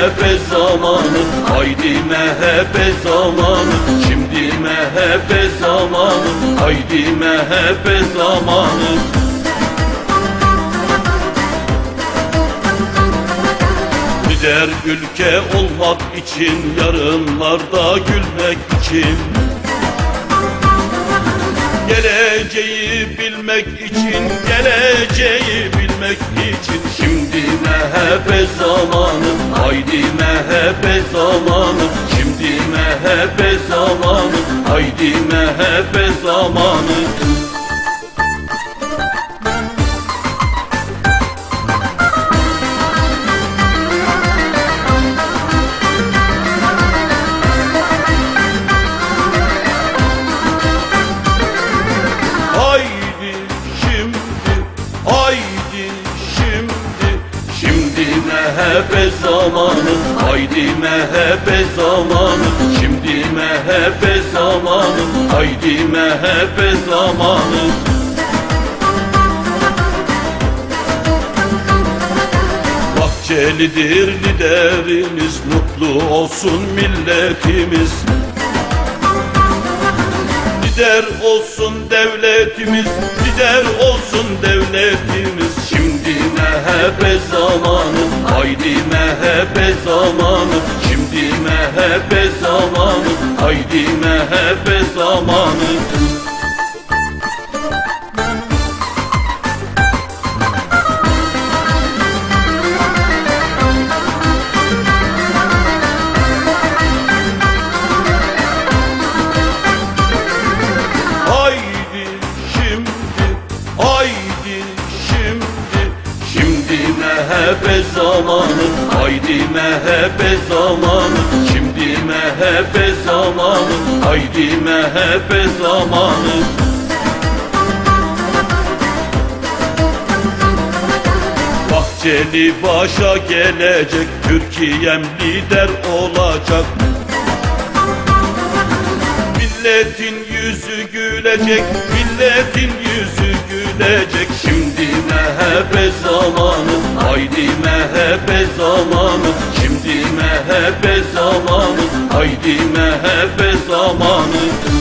MHP zamanı Haydi MHP zamanı. Şimdi MHP zamanı Haydi MHP zamanı. Lider ülke olmak için Yarınlarda gülmek için. Geleceği bilmek için Geleceği bilmek için MHP zamanı Haydi MHP zamanı Şimdi MHP zamanı Haydi MHP zamanı MHP zamanı, haydi MHP zamanı Şimdi MHP zamanı, haydi MHP zamanı. Bahçelidir liderimiz, mutlu olsun milletimiz. Lider olsun devletimiz, lider olsun devletimiz MHP zamanı, haydi MHP zamanı Şimdi MHP zamanı, haydi MHP zamanı MHP zamanı, haydi MHP zamanı. Şimdi MHP zamanı, haydi MHP zamanı. Bahçeli başa gelecek, Türkiye'm lider olacak. Milletin yüzü gülecek, milletin yüzü gülecek. Şimdi MHP zamanı, haydi MHP zamanı Şimdi MHP zamanı, haydi MHP zamanı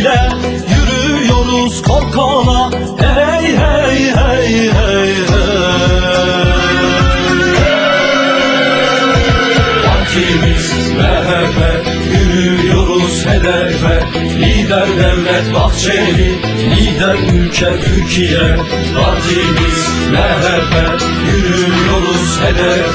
ile yürüyoruz kol Hey hey hey hey hey. Partimiz MHP yürüyoruz hedefe Lider devlet Bahçeli Lider ülke Türkiye. Partimiz MHP yürüyoruz hedefe